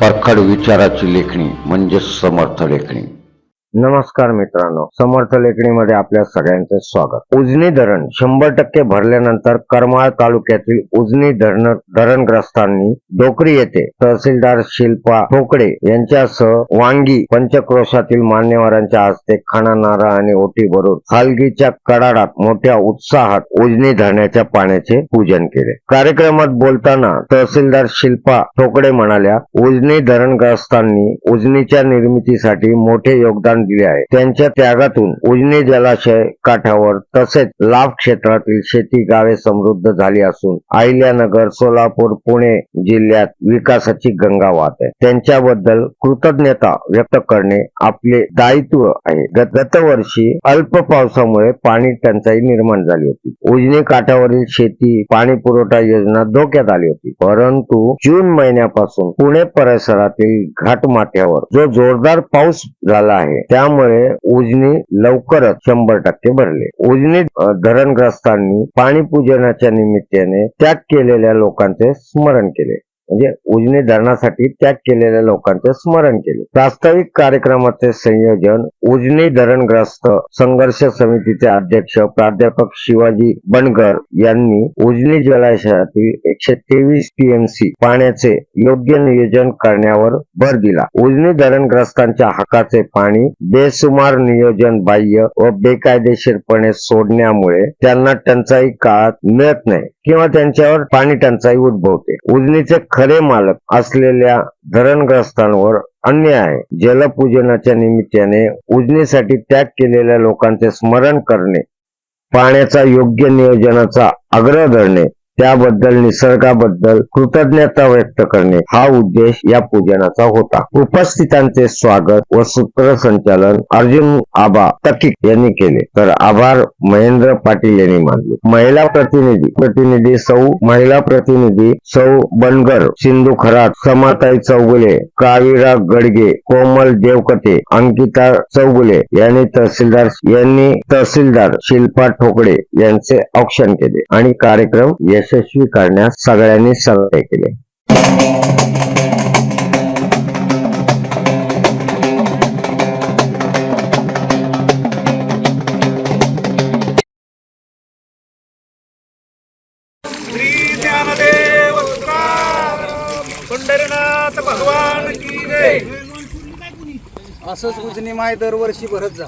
परखड विचाराची लेखणी म्हणजे समर्थ लेखणी. नमस्कार मित्रांनो समर्थ लेखणीमध्ये आपल्या सगळ्यांचे स्वागत. उजनी धरण शंभर टक्के भरल्यानंतर करमाळ तालुक्यातील उजनी धरण धरणग्रस्तांनी डोकरी येथे तहसीलदार शिल्पा ठोकडे यांच्यासह वांगी पंचक्रोशातील मान्यवरांच्या हस्ते खाना नारा आणि ओटी भरून हालगीच्या कडाडात मोठ्या उत्साहात उजनी धरणाच्या पाण्याचे पूजन केले. कार्यक्रमात बोलताना तहसीलदार शिल्पा ठोकडे म्हणाल्या उजनी धरणग्रस्तांनी उजनीच्या निर्मितीसाठी मोठे योगदान दिले आहे. त्यांच्या त्यागातून उजने जलाशय काठावर तसेच लाभ क्षेत्रातील शेती गावे समृद्ध झाली असून अहिल्यानगर सोलापूर पुणे जिल्ह्यात विकासाची गंगा वाहत आहे. त्यांच्याबद्दल कृतज्ञता व्यक्त करणे आपले दायित्व आहे. गत गतवर्षी अल्प पावसामुळे पाणी टंचाई निर्माण झाली होती. उजनी काठावरील शेती पाणी पुरवठा योजना धोक्यात आली होती. परंतु जून महिन्यापासून पुणे परिसरातील घाटमाथ्यावर जो जोरदार पाऊस झाला आहे त्यामुळे उजनी लवकरच शंभर टक्के भरले. उजनी धरणग्रस्तांनी पाणी पूजनाच्या निमित्ताने त्याग केलेल्या लोकांचे स्मरण केले. म्हणजे उजनी धरणासाठी त्याग केलेल्या लोकांचे स्मरण केले. प्रास्ताविक कार्यक्रमाचे संयोजन उजनी धरणग्रस्त संघर्ष समितीचे अध्यक्ष प्राध्यापक शिवाजी बनगर यांनी उजनी जलाशयातील एकशे तेवीस टीएमसी पाण्याचे योग्य नियोजन करण्यावर भर दिला. उजनी धरणग्रस्तांच्या हक्काचे पाणी बेसुमार नियोजन बाह्य व बेकायदेशीरपणे सोडण्यामुळे त्यांना टंचाई काळात मिळत नाही किंवा त्यांच्यावर पाणी टंचाई उद्भवते. उजनीचे खरे मालक असलेल्या धरणग्रस्तांवर अन्याय आहे जलपूजनाच्या निमित्ताने उजनीसाठी त्याग केलेल्या लोकांचे स्मरण करणे पाण्याचा योग्य नियोजनाचा आग्रह धरणे त्याबद्दल निसर्गाबद्दल कृतज्ञता व्यक्त करणे हा उद्देश या पूजनाचा होता. उपस्थितांचे स्वागत व सूत्रसंचालन अर्जुन आबा तकिक यांनी केले. तर आभार महेंद्र पाटील यांनी मानले. महिला प्रतिनिधी प्रतिनिधी सौ महिला प्रतिनिधी सौ बनगर सिंधू खरात समाताई चौगुले कावीरा गडगे कोमल देवकते अंकिता चौगुले यांनी तहसीलदार यांनी तहसीलदार शिल्पा ठोकडे यांचे औक्षण केले आणि कार्यक्रम यश यशस्वी करण्यास सगळ्यांनी सहकार्य केले. श्री ज्ञानदेव तुकाराम, पंढरीनाथ भगवान की जय. असंच उजनी माय दरवर्षी भरत जा.